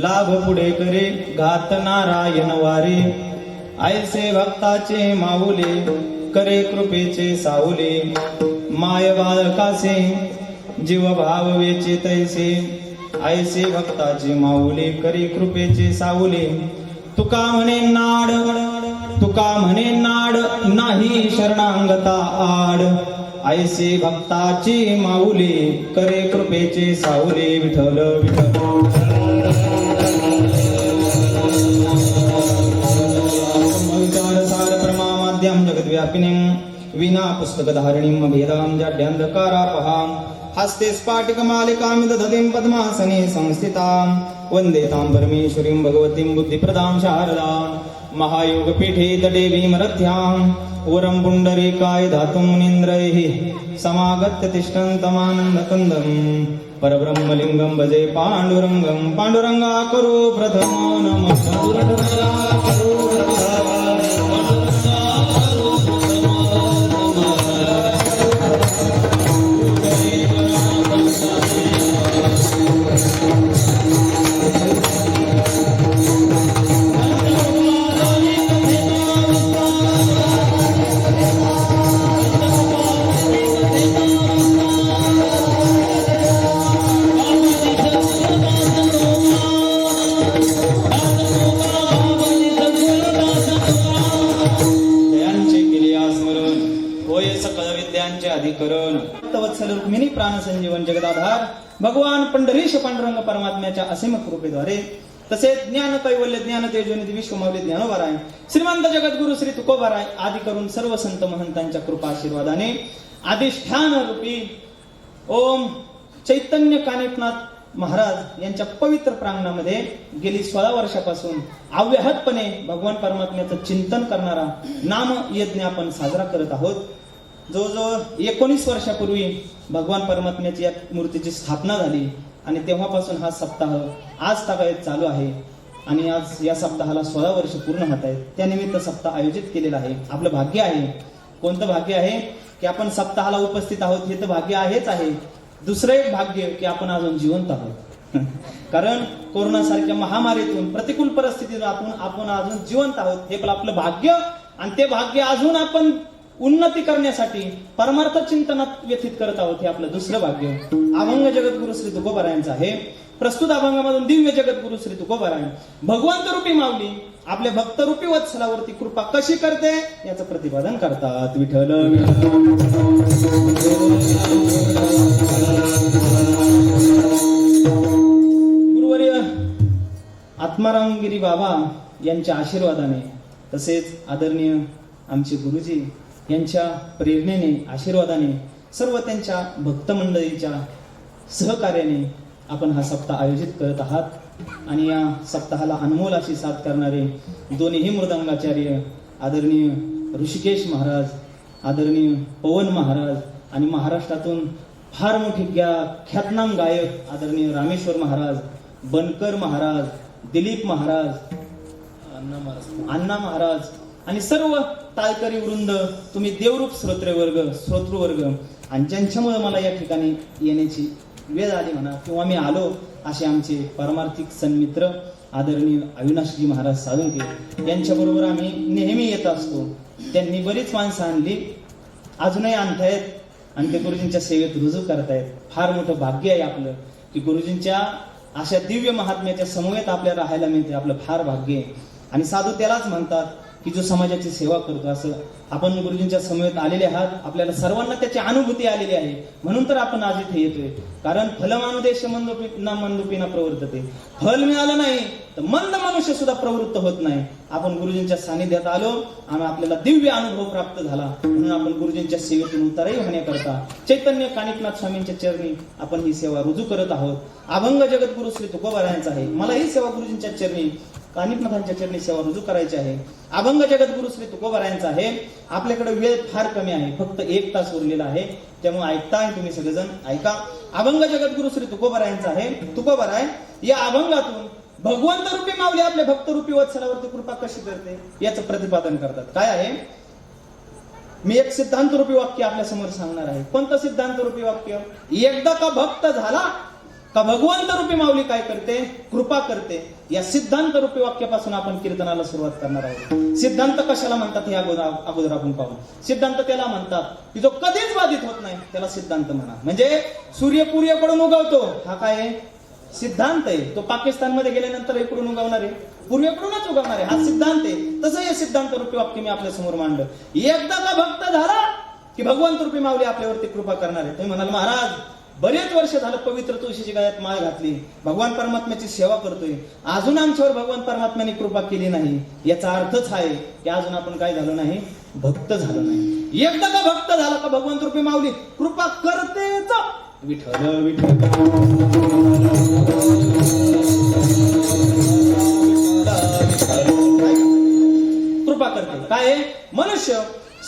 लाभ पुढे करे घात नारायण वारे. ऐसे भक्ताचे माऊले करे कृपेचे साऊले. माय बाळकासे जीव भाव वेचे तैसे. ऐसे भक्ताचे माऊले करे कृपेचे साऊले. तुका म्हणे नाड तुका म्हणे नाड नाही शरणांगता आड. ऐसे भक्ताचे माऊले करे कृपेचे साऊले. विठल विठल प्रमाद्यं विना पुस्तकधारिणीं अभेदां जाड्यन्धकारापहां हस्ते स्फाटिकमालिकां दधतीं पद्मासने संस्थितां वन्दे तां परमेश्वरीं भगवतीं बुद्धिप्रदां शारदां महायोगपीठे तटे भीमरथ्यां वरं पुण्डरीकाय धातुं मुनीन्द्रैः समागत्य तिष्ठन्तमानन्दकन्दम् परब्रह्मलिङ्गं भजे पाण्डुरङ्गं पाण्डुरङ्गा करो प्रथमो नमः। रुक्मिणी संजीवन जगदाधार भगवान पंढरीश पांडुरंग परमात्म्याच्या असीम कृपेद्वारे तसेच ज्ञान कैवल्य ज्ञान तेजोनिधी विश्वमावली ज्ञानोबाराय श्रीमंत जगद्गुरु श्री तुकोबाराय आदी करून सर्व संत महंतांच्या कृपा आशीर्वादाने अधिष्ठान रूपी ओम चैतन्य कानिपनाथ महाराज यांच्या पवित्र प्रांगणामध्ये गेली सोळा वर्षापासून अव्याहतपणे भगवान परमात्म्याचं चिंतन करणारा नाम यज्ञ आपण साजरा करत आहोत. जवळजवळ एकोणीस वर्षापूर्वी भगवान परमात्म्याची या मूर्तीची स्थापना झाली आणि तेव्हापासून हा सप्ताह आज तागायत चालू आहे. आणि आज या सप्ताहाला सोळा वर्ष पूर्ण होत आहेत. त्यानिमित्त सप्ताह आयोजित केलेला आहे. आपलं भाग्य आहे. कोणतं भाग्य आहे? की आपण सप्ताहाला उपस्थित आहोत हे तर भाग्य आहेच आहे. दुसरं एक भाग्य की आपण अजून जिवंत आहोत. कारण कोरोना सारख्या महामारीतून प्रतिकूल परिस्थितीतून आपण आपण अजून जिवंत आहोत. हे पण आपलं भाग्य. आणि ते भाग्य अजून आपण उन्नती करण्यासाठी परमार्थ चिंतनात व्यथित करत आहोत हे आपलं दुसरं भाग्य अभंग जगद्गुरु श्री तुकोबारायांचं आहे. प्रस्तुत अभंगामधून दिव्य जगद्गुरु श्री तुकोबारायण. भगवंत रूपी माऊली आपल्या भक्त रूपी वत्सलावरती कृपा कशी करते? याचं प्रतिपादन करतात. विठल गुरुवर्य आत्मारामगिरी बाबा यांच्या आशीर्वादाने तसेच आदरणीय आमचे गुरुजी यांच्या प्रेरणेने आशीर्वादाने सर्व त्यांच्या भक्तमंडळीच्या सहकार्याने आपण हा सप्ताह आयोजित करत आहात. आणि या सप्ताहाला अनमोल अशी साथ करणारे दोन्ही मृदंगाचार्य आदरणीय ऋषिकेश महाराज आदरणीय पवन महाराज आणि महाराष्ट्रातून फार मोठी ग्या- ख्यातनाम गायक आदरणीय रामेश्वर महाराज बनकर महाराज दिलीप महाराज अण्णा महाराज आणि सर्व तालकरी वृंद तुम्ही देवरूप श्रोत्रे वर्ग वर्ग आणि ज्यांच्यामुळे मला या ठिकाणी येण्याची वेळ आली म्हणा किंवा मी आलो असे आमचे परमार्थिक सन्मित्र आदरणीय अविनाशजी महाराज साळुंके यांच्याबरोबर आम्ही नेहमी येत असतो. त्यांनी बरीच माणसं आणली अजूनही आणतायत आणि ते गुरुजींच्या सेवेत रुजू करतायत. फार मोठं भाग्य आहे आपलं की गुरुजींच्या अशा दिव्य महात्म्याच्या समवेत आपल्या राहायला मिळते आपलं फार भाग्य आहे. आणि साधू त्यालाच म्हणतात की जो समाजाची सेवा करतो असं आपण गुरुजींच्या समवेत आलेले आहात आपल्याला सर्वांना त्याची अनुभूती आलेली आहे. म्हणून तर आपण आज इथे येतोय. कारण फलमानुदेश मंदोपीना मंदोपीना प्रवर्तते फल मिळालं नाही तर मंद मनुष्य सुद्धा प्रवृत्त होत नाही. आपण गुरुजींच्या सानिध्यात आलो आणि आपल्याला दिव्य अनुभव प्राप्त झाला. म्हणून आपण गुरुजींच्या सेवेतून उतारही होण्याकरता चैतन्य कानिकनाथ स्वामींच्या चरणी आपण ही सेवा रुजू करत आहोत. अभंग जगद्गुरु श्री तुकोबारायांचा आहे. मला ही सेवा गुरुजींच्या चरणी कानिकनाथांच्या चरणी सेवा रुजू करायची आहे. अभंग जगद्गुरु श्री तुकोबारायांचा आहे. आपल्याकडे वेळ फार कमी आहे. फक्त एक तास उरलेला आहे. त्यामुळे ऐकताय तुम्ही सगळेजण ऐका. अभंग जगद्गुरु श्री तुकोबारायांचा आहे. तुकोबाराय या अभंगातून भगवंत रूपी माऊली आपल्या भक्त रूपी वत्सलावरती कृपा कशी करते याचं प्रतिपादन करतात. काय आहे? मी एक सिद्धांत रूपी वाक्य आपल्यासमोर सांगणार आहे. कोणतं सिद्धांत रूपी वाक्य? एकदा का भक्त झाला का भगवंत रूपी माऊली काय करते? कृपा करते. या सिद्धांत रूपी वाक्यापासून आपण कीर्तनाला सुरुवात करणार आहोत. सिद्धांत कशाला म्हणतात हे अगोदर अगोदर आपण पाहू. सिद्धांत त्याला म्हणतात की जो कधीच बाधित होत नाही त्याला सिद्धांत म्हणा. म्हणजे सूर्य पूर्वेकडून उगवतो. हा काय आहे? सिद्धांत आहे. तो पाकिस्तानमध्ये गेल्यानंतर इकडून उगवणार आहे. पूर्वेकडूनच उगवणार आहे. हा सिद्धांत आहे. तसं हे सिद्धांत रूपी वाक्य मी आपल्यासमोर मांडलं. एकदा का भक्त झाला की भगवंत रूपी माऊली आपल्यावरती कृपा करणार आहे? तुम्ही म्हणाल महाराज बरेच वर्ष झालं पवित्र तुळशीची गायात माळ घातली. भगवान परमात्म्याची सेवा करतोय. अजून आमच्यावर भगवान परमात्म्याने कृपा केली नाही. याचा अर्थच आहे की अजून आपण काय झालो नाही? भक्त झालो नाही. एकदा का भक्त झाला का भगवंत रूपी माऊली कृपा करतेच विठल विठल कृपा करते. काय मनुष्य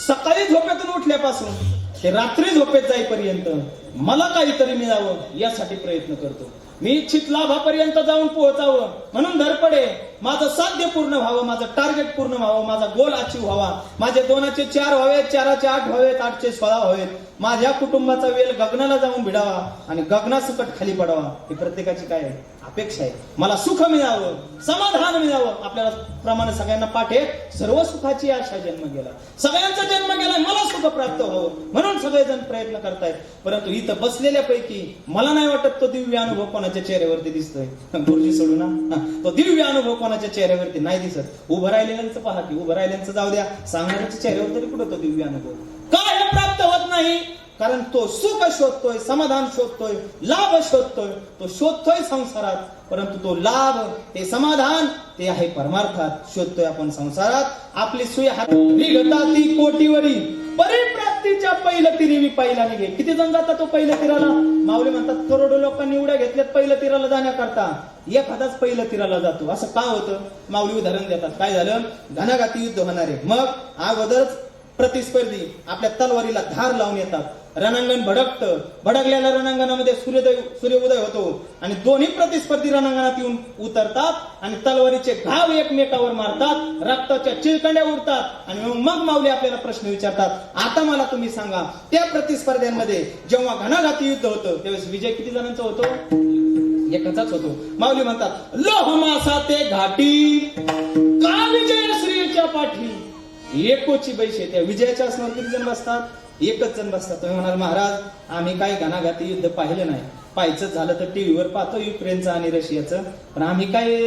सकाळी झोपेतून उठल्यापासून ते रात्री झोपेत जाईपर्यंत मला काहीतरी मिळावं यासाठी प्रयत्न करतो. मी इच्छित लाभापर्यंत जाऊन पोहोचावं म्हणून धरपडे माझं साध्य पूर्ण व्हावं माझं टार्गेट पूर्ण व्हावं माझा गोल अचीव व्हावा. माझे दोनाचे चार व्हावेत चाराचे आठ व्हावेत आठचे सोळा व्हावेत. माझ्या कुटुंबाचा वेल गगनाला जाऊन भिडावा आणि गगनासकट खाली पडावा. ही प्रत्येकाची काय अपेक्षा आहे? मला सुख मिळावं समाधान मिळावं. आपल्याला प्रमाणे सगळ्यांना पाठे सर्व सुखाची आशा जन्म गेला सगळ्यांचा जन्म गेला मला सुख प्राप्त व्हावं म्हणून सगळेजण प्रयत्न करतायत. परंतु इथं बसलेल्यापैकी मला नाही वाटत तो दिव्य अनुभव कोणाच्या चेहऱ्यावरती दिसतोय. गुरुजी सोडू ना. तो दिव्य अनुभव कोणाच्या चेहऱ्यावरती? नाही दिसत. उभं राहिलेल्यांचं पहा की उभं राहिल्यांचं जाऊ द्या. सांगण्याच्या चेहऱ्यावर तरी कुठं तो दिव्य अनुभव? काय प्राप्त होत नाही. कारण तो सुख शोधतोय समाधान शोधतोय लाभ शोधतोय. तो शोधतोय संसारात परंतु तो लाभ ते समाधान ते आहे परमार्थात. शोधतोय आपण संसारात. आपली सुय हात निघता कोटीवरी. परिप्राप्तीच्या पहिलं तिरी मी पहिला निघे किती जण जातात हो तो पहिल्या तिराला? माऊली म्हणतात करोडो लोकांनी उड्या घेतल्यात पहिल्या तिराला जाण्याकरता. एखादाच पहिलं तिराला जातो. असं का होतं? माऊली उदाहरण देतात. काय झालं? घनाघाती युद्ध होणार आहे. मग अगोदरच प्रतिस्पर्धी आपल्या तलवारीला धार लावून येतात. रणांगण भडकतं भडकलेल्या रणांगणामध्ये सूर्योदय सूर्योदय होतो. आणि दोन्ही प्रतिस्पर्धी रणांगणात येऊन उतरतात आणि तलवारीचे घाव एकमेकावर मारतात रक्ताच्या चिळकंड्या उडतात आणि मग- मग माऊली आपल्याला प्रश्न विचारतात आता मला तुम्ही सांगा त्या प्रतिस्पर्ध्यांमध्ये जेव्हा घणाघाती युद्ध होतं त्यावेळेस विजय किती जणांचा होतो? एकाचाच होतो. माऊली म्हणतात लोह मासा ते घाटी का विजय श्रीच्या पाठी? एकोची बैशे त्या विजयाच्या असणार किती जण बसतात? एकच जण बसतात तुम्ही म्हणाल महाराज आम्ही काय घणाघाती युद्ध पाहिलं नाही. पाहायचं झालं तर टीव्हीवर पाहतो युक्रेनचं आणि रशियाचं. पण आम्ही काय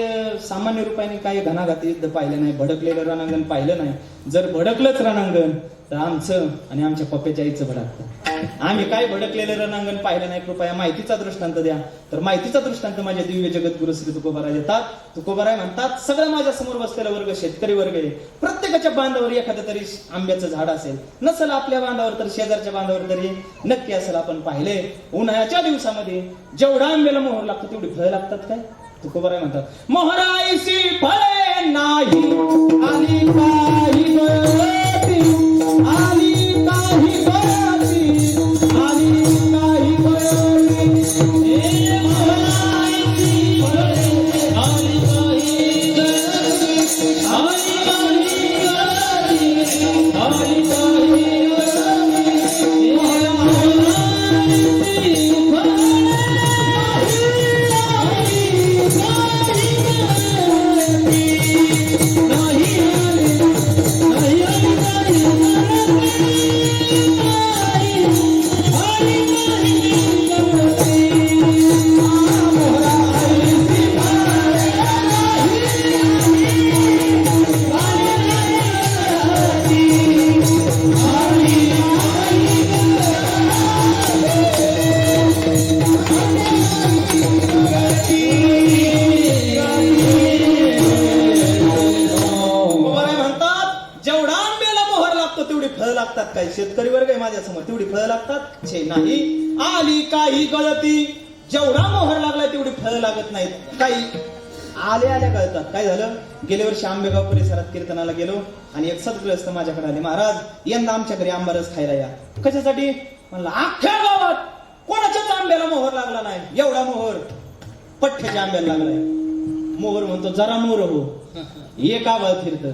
सामान्य रुपयाने काही घणाघाती युद्ध पाहिलं नाही. भडकलेलं रणांगण पाहिलं नाही. जर भडकलंच रणांगण तर आमचं आणि आमच्या पप्प्याच्या आईचं भडकतं. आम्ही काय भडकलेलं रणांगण पाहिलं नाही कृपया माहितीचा दृष्टांत द्या. तर माहितीचा दृष्टांत माझ्या दिव्य जगद्गुरु श्री तुकोबाराय देतात तुकोबाराय म्हणतात सगळं माझ्यासमोर बसलेला वर्ग शेतकरी वर्ग आहे. प्रत्येकाच्या बांधावर एखादं तरी आंब्याचं झाड असेल. नसेल आपल्या बांधावर तर शेजारच्या बांधावर तरी नक्की असेल आपण पाहिले उन्हाळ्याच्या दिवसामध्ये जेवढा आंब्याला मोहर लागतो तेवढी फळं लागतात काय? तुकोबाराय म्हणतात मोहरायची फळे नाही आणि काही नाही. आली काही गळती. जेवढा मोहर लागलाय तेवढी फळं लागत नाहीत. काही. आले आल्या कळतात. काय झालं? गेल्या वर्षी आंबेगाव परिसरात कीर्तनाला गेलो आणि एक सद्ग्रस्त माझ्याकडे आले महाराज यंदा आमच्या घरी आंबारस खायला या. कशासाठी? म्हणलं अख्ख्या गावात. कोणाच्याच आंब्याला मोहर लागला नाही. एवढा मोहर. पठ्ठ्याच्या आंब्याला लागलाय. मोहर म्हणतो जरा मोर हो. एक आवाज फिरतं.